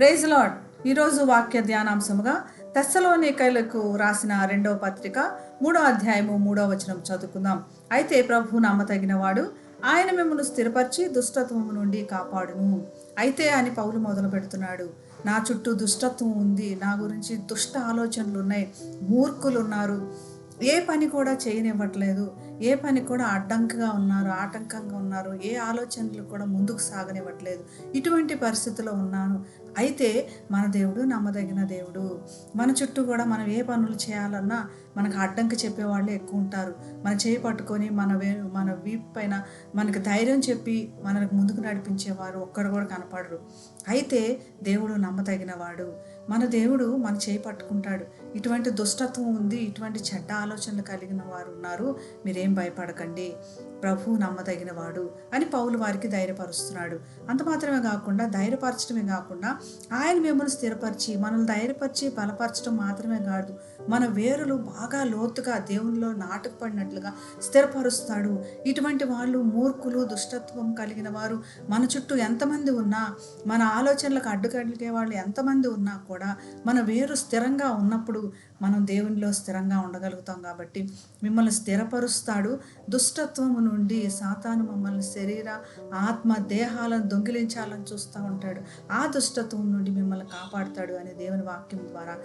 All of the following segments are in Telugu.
ప్రైజ్ లాడ్ ఈరోజు వాక్య ధ్యానాంశముగా తెస్సలోనికైలకు రాసిన రెండవ పత్రిక మూడో అధ్యాయము మూడో వచనం చదువుకుందాం. అయితే ప్రభు నమ్మతగిన వాడు ఆయన మిమ్మల్ని స్థిరపరిచి దుష్టత్వము నుండి కాపాడును. అయితే అని పౌలు మొదలు పెడుతున్నాడు. నా చుట్టూ దుష్టత్వం ఉంది. నా గురించి దుష్ట ఆలోచనలు ఉన్నాయి. మూర్ఖులు ఉన్నారు ఏ పని కూడా చేయనివ్వట్లేదు. ఏ పని కూడా అడ్డంకగా ఉన్నారు ఆటంకంగా ఉన్నారు ఏ ఆలోచనలు కూడా ముందుకు సాగనివ్వట్లేదు. ఇటువంటి పరిస్థితిలో ఉన్నాను. అయితే మన దేవుడు నమ్మదగిన దేవుడు. మన చుట్టూ కూడా మనం ఏ పనులు చేయాలన్నా మనకు అడ్డంకి చెప్పేవాళ్ళు ఎక్కువ ఉంటారు. మన చేయి పట్టుకొని మన వే మన వీపు పైన మనకు ధైర్యం చెప్పి మనకు ముందుకు నడిపించేవారు ఒక్కడు కూడా కనపడరు. అయితే దేవుడు నమ్మదగిన వాడు. మన దేవుడు మన చేయి పట్టుకుంటాడు. ఇటువంటి దుష్టత్వం ఉంది ఇటువంటి చెడ్డ ఆలోచనలు కలిగిన వారు ఉన్నారు. మీరేం భయపడకండి. ప్రభు నమ్మదగిన వాడు అని పౌలు వారికి ధైర్యపరుస్తున్నాడు. అంత మాత్రమే కాకుండా ధైర్యపరచడమే కాకుండా ఆయన మిమ్మల్ని స్థిరపరిచి మనల్ని ధైర్యపరిచి బలపరచడం మాత్రమే కాదు మన వేరులు బాగా లోతుగా దేవునిలో నాటుకుపడినట్లుగా స్థిరపరుస్తాడు. ఇటువంటి వాళ్ళు మూర్ఖులు దుష్టత్వం కలిగిన వారు మన చుట్టూ ఎంతమంది ఉన్నా మన ఆలోచనలకు అడ్డుకలిగే వాళ్ళు ఎంతమంది ఉన్నా కూడా మన వేరు స్థిరంగా ఉన్నప్పుడు మనం దేవునిలో స్థిరంగా ఉండగలుగుతాం కాబట్టి మిమ్మల్ని స్థిరపరుస్తాడు. దుష్టత్వము నుండి సాతాను మమ్మల్ని శరీర ఆత్మ దేహాలను దొంగిలించాలని చూస్తూ ఉంటాడు. ఆ దుష్టత్వం నుండి మిమ్మల్ని కాపాడుతాడు అనే దేవుని వాక్యం ద్వారా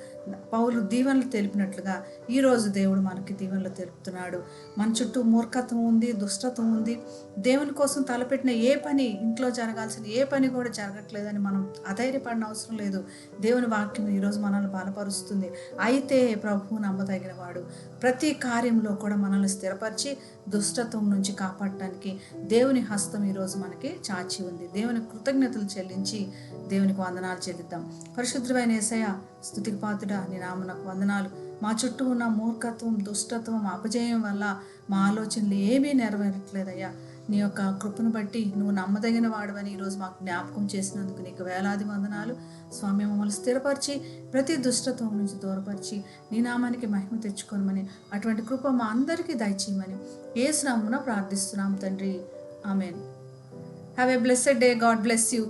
పౌలు దీవెనలు తెలిపినట్లుగా ఈరోజు దేవుడు మనకి దీవెనలు తెలుపుతున్నాడు. మన చుట్టూ మూర్ఖత్వం ఉంది దుష్టత్వం ఉంది. దేవుని కోసం తలపెట్టిన ఏ పని ఇంట్లో జరగాల్సిన ఏ పని కూడా జరగట్లేదని మనం అధైర్యపడిన అవసరం లేదు. దేవుని వాక్యం ఈరోజు మనల్ని బలపరుస్తుంది. అయితే ప్రభు నమ్మదగిన వాడు ప్రతి కార్యంలో కూడా మనల్ని స్థిరపరిచి దుష్టత్వం నుంచి కాపాడటానికి దేవుని హస్తం ఈరోజు మనకి చాచి ఉంది. దేవుని కృతజ్ఞతలు చెల్లించి దేవునికి వందనాలు చెల్లిద్దాం. పరిశుద్ధమైన ఏసయ స్థుతికి పాతుడా నీ నామనకు వందనాలు. మా చుట్టూ ఉన్న మూర్ఖత్వం దుష్టత్వం అపజయం వల్ల మా ఆలోచనలు ఏమీ నెరవేరట్లేదయ్యా. నీ యొక్క కృపను బట్టి నువ్వు నమ్మదగిన వాడవని ఈరోజు మాకు జ్ఞాపకం చేసినందుకు నీకు వేలాది వందనాలు. స్వామి మమ్మల్ని స్థిరపరిచి ప్రతి దుష్టత్వం నుంచి దూరపరిచి నీ నామానికి మహిమ తెచ్చుకోనమని అటువంటి కృప మా అందరికీ దయచేయమని ఏ స్నామున ప్రార్థిస్తున్నాం తండ్రి. Amen. Have a blessed day God bless you